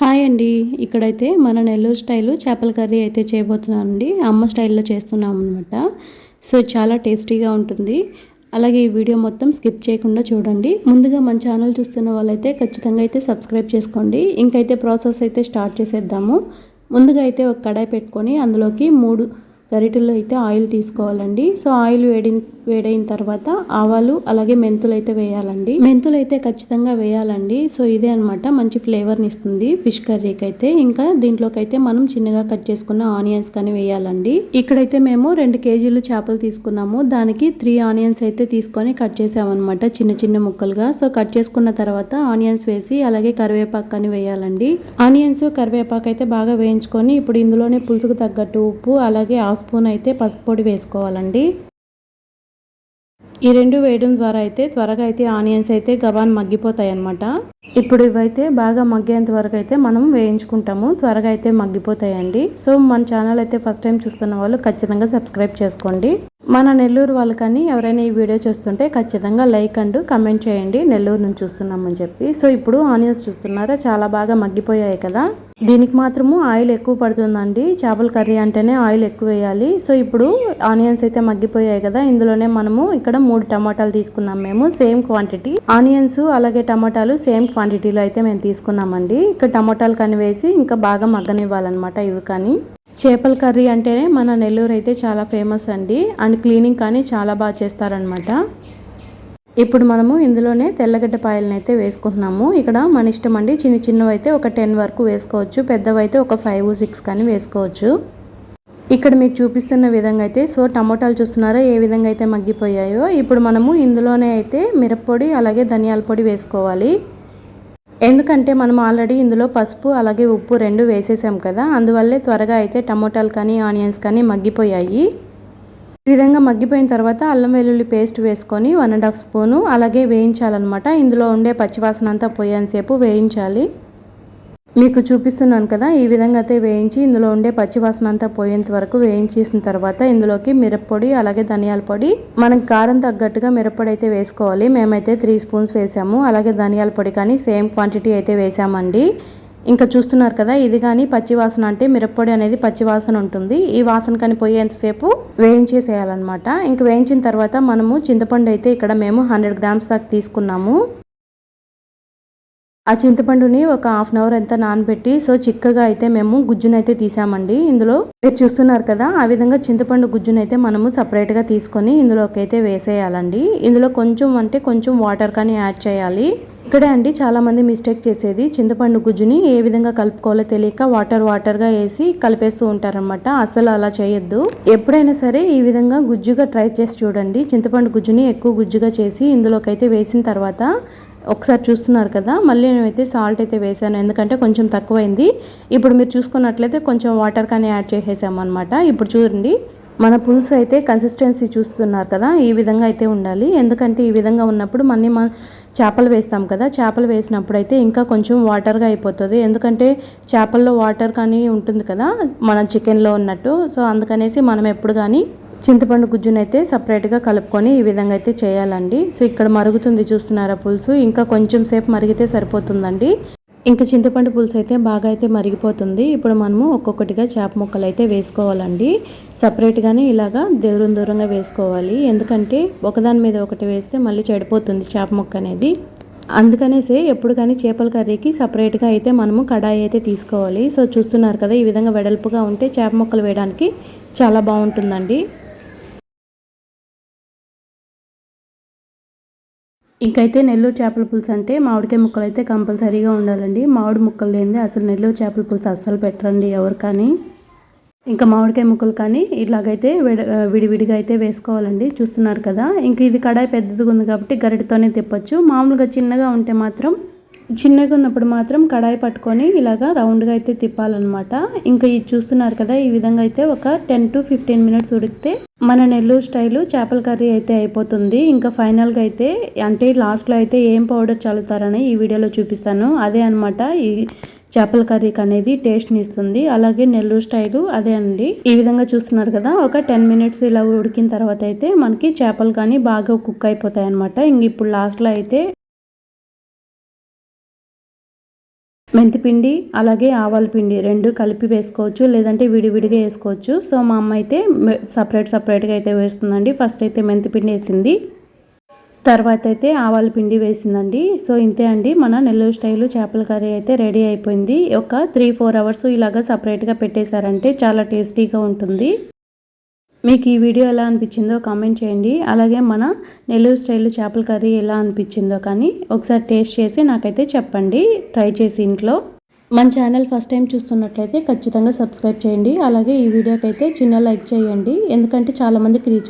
Hi అండి. ఇక్కడైతే మన నెల్లూరు స్టైలు చేపల కర్రీ అయితే చేయబోతున్నానండి. అమ్మ స్టైల్లో చేస్తున్నాం అనమాట సో చాలా టేస్టీగా ఉంటుంది. అలాగే ఈ వీడియో మొత్తం స్కిప్ చేయకుండా చూడండి. ముందుగా మన ఛానల్ చూస్తున్న వాళ్ళైతే ఖచ్చితంగా అయితే సబ్స్క్రైబ్ చేసుకోండి. ఇంకైతే ప్రాసెస్ అయితే స్టార్ట్ చేసేద్దాము. ముందుగా అయితే ఒక కడాయి పెట్టుకొని అందులోకి మూడు గరిటెల్లో అయితే ఆయిల్ తీసుకోవాలండి. సో ఆయిల్ వేడి వేడైన తర్వాత ఆవాలు అలాగే మెంతులు అయితే వేయాలండి. మెంతులు అయితే ఖచ్చితంగా వేయాలండి. సో ఇదే అనమాట మంచి ఫ్లేవర్ని ఇస్తుంది ఫిష్ కర్రీకి అయితే ఇంకా దీంట్లోకి అయితే మనం చిన్నగా కట్ చేసుకున్న ఆనియన్స్ కానీ వేయాలండి. ఇక్కడైతే మేము రెండు కేజీలు చేపలు తీసుకున్నాము. దానికి త్రీ ఆనియన్స్ అయితే తీసుకొని కట్ చేసామన్నమాట చిన్న చిన్న ముక్కలుగా. సో కట్ చేసుకున్న తర్వాత ఆనియన్స్ వేసి అలాగే కరివేపాకు కానీ వేయాలండి. ఆనియన్స్ కరివేపాకు అయితే బాగా వేయించుకొని ఇప్పుడు ఇందులోనే పులుసుకు తగ్గట్టు ఉప్పు అలాగే హాఫ్ స్పూన్ అయితే పసుపు పొడి వేసుకోవాలండి. ఈ రెండు వేయడం ద్వారా అయితే త్వరగా అయితే ఆనియన్స్ అయితే గబాన్ మగ్గిపోతాయి అన్నమాట ఇప్పుడు ఇవైతే బాగా మగ్గేంత వరకు అయితే మనం వేయించుకుంటాము. త్వరగా అయితే మగ్గిపోతాయండి. సో మన ఛానల్ అయితే ఫస్ట్ టైం చూస్తున్న వాళ్ళు ఖచ్చితంగా సబ్స్క్రైబ్ చేసుకోండి. మన నెల్లూరు వాళ్ళు కానీ ఎవరైనా ఈ వీడియో చూస్తుంటే ఖచ్చితంగా లైక్ అండ్ కమెంట్ చేయండి. నెల్లూరు నుంచి చూస్తున్నామని చెప్పి. సో ఇప్పుడు ఆనియన్స్ చూస్తున్నారా? చాలా బాగా మగ్గిపోయాయి కదా? దీనికి మాత్రము ఆయిల్ ఎక్కువ పడుతుందండి. చేపల కర్రీ అంటేనే ఆయిల్ ఎక్కువ వేయాలి. సో ఇప్పుడు ఆనియన్స్ అయితే మగ్గిపోయాయి కదా? ఇందులోనే మనము ఇక్కడ మూడు టమాటాలు తీసుకున్నాం మేము. Same quantity. ఆనియన్స్ అలాగే టమాటాలు సేమ్ క్వాంటిటీలో అయితే మేము తీసుకున్నామండి. ఇక్కడ టమాటాలు కానీ వేసి ఇంకా బాగా మగ్గనివ్వాలన్నమాట ఇవి కానీ. చేపల కర్రీ అంటేనే మన నెల్లూరు అయితే చాలా ఫేమస్ అండి. అండ్ క్లీనింగ్ కానీ చాలా బాగా చేస్తారనమాట ఇప్పుడు మనము ఇందులోనే తెల్లగడ్డ పాయలను అయితే వేసుకుంటున్నాము. ఇక్కడ మన ఇష్టం అండి చిన్న చిన్నవి అయితే ఒక టెన్ వరకు వేసుకోవచ్చు. పెద్దవైతే ఒక ఫైవ్ సిక్స్ కానీ వేసుకోవచ్చు. ఇక్కడ మీకు చూపిస్తున్న విధంగా అయితే సో టమోటాలు చూస్తున్నారా? ఏ విధంగా అయితే మగ్గిపోయాయో. ఇప్పుడు మనము ఇందులోనే అయితే మిరప్పొడి అలాగే ధనియాల పొడి వేసుకోవాలి. ఎందుకంటే మనం ఆల్రెడీ ఇందులో పసుపు అలాగే ఉప్పు రెండు వేసేసాం కదా అందువల్లే త్వరగా అయితే టమోటాలు కానీ ఆనియన్స్ కానీ మగ్గిపోయాయి. ఈ విధంగా మగ్గిపోయిన తర్వాత అల్లం వెల్లుల్లి పేస్ట్ వేసుకొని వన్ అండ్ హాఫ్ స్పూను అలాగే వేయించాలన్నమాట. ఇందులో ఉండే పచ్చివాసన అంతా పోయేంతసేపు వేయించాలి. మీకు చూపిస్తున్నాను కదా ఈ విధంగా అయితే వేయించి ఇందులో ఉండే పచ్చివాసన అంతా పోయేంత వరకు వేయించేసిన తర్వాత ఇందులోకి మిరప్పొడి అలాగే ధనియాల పొడి మనకు కారం తగ్గట్టుగా మిరప్పొడి అయితే వేసుకోవాలి. మేమైతే త్రీ స్పూన్స్ వేసాము. అలాగే ధనియాల పొడి కానీ సేమ్ క్వాంటిటీ అయితే వేసామండి. ఇంకా చూస్తున్నారు కదా ఇది కానీ పచ్చివాసన అంటే మిరప్పొడి అనేది పచ్చివాసన ఉంటుంది. ఈ వాసన కానీ పోయేంతసేపు వేయించేసేయాలన్నమాట. ఇంక వేయించిన తర్వాత మనము చింతపండు అయితే ఇక్కడ మేము హండ్రెడ్ గ్రామ్స్ దాకా తీసుకున్నాము. ఆ చింతపండుని ఒక హాఫ్ అన్ అవర్ అంతా నానబెట్టి సో చిక్కగా అయితే మేము గుజ్జునైతే తీసామండి. ఇందులో మీరు చూస్తున్నారు కదా ఆ విధంగా చింతపండు గుజ్జునైతే మనము సపరేట్గా తీసుకొని ఇందులోకి అయితే వేసేయాలండి. ఇందులో కొంచెం అంటే కొంచెం వాటర్ కానీ యాడ్ చేయాలి. ఇక్కడే అండి చాలామంది మిస్టేక్ చేసేది. చింతపండు గుజ్జుని ఏ విధంగా కలుపుకోవాలో తెలియక వాటర్ వాటర్గా వేసి కలిపేస్తూ ఉంటారనమాట అసలు అలా చేయొద్దు. ఎప్పుడైనా సరే ఈ విధంగా గుజ్జుగా ట్రై చేసి చూడండి. చింతపండు గుజ్జుని ఎక్కువ గుజ్జుగా చేసి ఇందులోకి అయితే వేసిన తర్వాత ఒకసారి చూస్తున్నారు కదా మళ్ళీ నేనైతే సాల్ట్ అయితే వేసాను. ఎందుకంటే కొంచెం తక్కువైంది. ఇప్పుడు మీరు చూసుకున్నట్లయితే కొంచెం వాటర్ కానీ యాడ్ చేసేసాము అనమాట ఇప్పుడు చూడండి మన పులుసు అయితే కన్సిస్టెన్సీ చూస్తున్నారు కదా ఈ విధంగా అయితే ఉండాలి. ఎందుకంటే ఈ విధంగా ఉన్నప్పుడు మళ్ళీ మన చేపలు వేస్తాం కదా చేపలు వేసినప్పుడు అయితే ఇంకా కొంచెం వాటర్గా అయిపోతుంది. ఎందుకంటే చేపల్లో వాటర్ కానీ ఉంటుంది కదా మన చికెన్లో ఉన్నట్టు. సో అందుకనేసి మనం ఎప్పుడు కానీ చింతపండు గుజ్జునైతే సపరేట్గా కలుపుకొని ఈ విధంగా అయితే చేయాలండి. సో ఇక్కడ మరుగుతుంది చూస్తున్నారా పులుసు? ఇంకా కొంచెం సేపు మరిగితే సరిపోతుందండి. ఇంకా చింతపండు పులుసు అయితే బాగా అయితే మరిగిపోతుంది. ఇప్పుడు మనము ఒక్కొక్కటిగా చేప ముక్కలు అయితే వేసుకోవాలండి. సపరేట్గానే ఇలాగా దూరం దూరంగా వేసుకోవాలి. ఎందుకంటే ఒకదాని మీద ఒకటి వేస్తే మళ్ళీ చెడిపోతుంది చేప ముక్క అనేది. అందుకనేసి ఎప్పుడు కానీ చేపల కర్రీకి సపరేట్గా అయితే మనము కడాయి అయితే తీసుకోవాలి. సో చూస్తున్నారు కదా ఈ విధంగా వెడల్పుగా ఉంటే చేప ముక్కలు వేయడానికి చాలా బాగుంటుందండి. ఇంకైతే నెల్లూరు చేపల పులుసు అంటే మామిడికాయ ముక్కలు అయితే కంపల్సరీగా ఉండాలండి. మామిడి ముక్కలు లేనిదే అసలు నెల్లూరు చేపల పులుసు అస్సలు పెట్టరండి ఎవరు కానీ. ఇంకా మామిడికాయ ముక్కలు కానీ ఇలాగైతే విడ విడివిడిగా అయితే వేసుకోవాలండి. చూస్తున్నారు కదా ఇంక ఇది కడాయి పెద్దదిగా ఉంది కాబట్టి గరిటతోనే తిప్పచ్చు. మామూలుగా చిన్నగా ఉంటే మాత్రం చిన్నగా ఉన్నప్పుడు మాత్రం కడాయి పట్టుకొని ఇలాగా రౌండ్గా అయితే తిప్పాలన్నమాట. ఇంకా ఇది చూస్తున్నారు కదా ఈ విధంగా అయితే ఒక టెన్ టు ఫిఫ్టీన్ మినిట్స్ ఉడికితే మన నెల్లూరు స్టైలు చేపల కర్రీ అయితే అయిపోతుంది. ఇంకా ఫైనల్గా అయితే అంటే లాస్ట్లో అయితే ఏం పౌడర్ చల్లుతారని ఈ వీడియోలో చూపిస్తాను. అదే అనమాట ఈ చేపల కర్రీకి అనేది టేస్ట్ని ఇస్తుంది. అలాగే నెల్లూరు స్టైలు అదే అండి. ఈ విధంగా చూస్తున్నారు కదా ఒక టెన్ మినిట్స్ ఇలా ఉడికిన తర్వాత అయితే మనకి చేపలు కానీ బాగా కుక్ అయిపోతాయి అనమాట ఇంక ఇప్పుడు లాస్ట్లో అయితే మెంతిపిండి అలాగే ఆవాల పిండి రెండు కలిపి వేసుకోవచ్చు లేదంటే విడివిడిగా వేసుకోవచ్చు. సో మా అమ్మ అయితే సపరేట్ సపరేట్గా అయితే వేస్తుందండి. ఫస్ట్ అయితే మెంతిపిండి వేసింది. తర్వాత అయితే ఆవాల పిండి వేసిందండి. సో ఇంతే అండి. మన నెల్లూరు స్టైల్ చేపల కర్రీ అయితే రెడీ అయిపోయింది. ఒక త్రీ ఫోర్ అవర్స్ ఇలాగా సపరేట్గా పెట్టేశారంటే చాలా టేస్టీగా ఉంటుంది. మీకు ఈ వీడియో ఎలా అనిపించిందో కామెంట్ చేయండి. అలాగే మన నెల్లూరు స్టైల్ చేపల కర్రీ ఎలా అనిపించిందో కానీ ఒకసారి టేస్ట్ చేసి నాకైతే చెప్పండి. ట్రై చేసి ఇంట్లో. మన ఛానల్ ఫస్ట్ టైం చూస్తున్నట్లయితే ఖచ్చితంగా సబ్స్క్రైబ్ చేయండి. అలాగే ఈ వీడియోకి అయితే చిన్న లైక్ చేయండి. ఎందుకంటే చాలామందికి రీచ్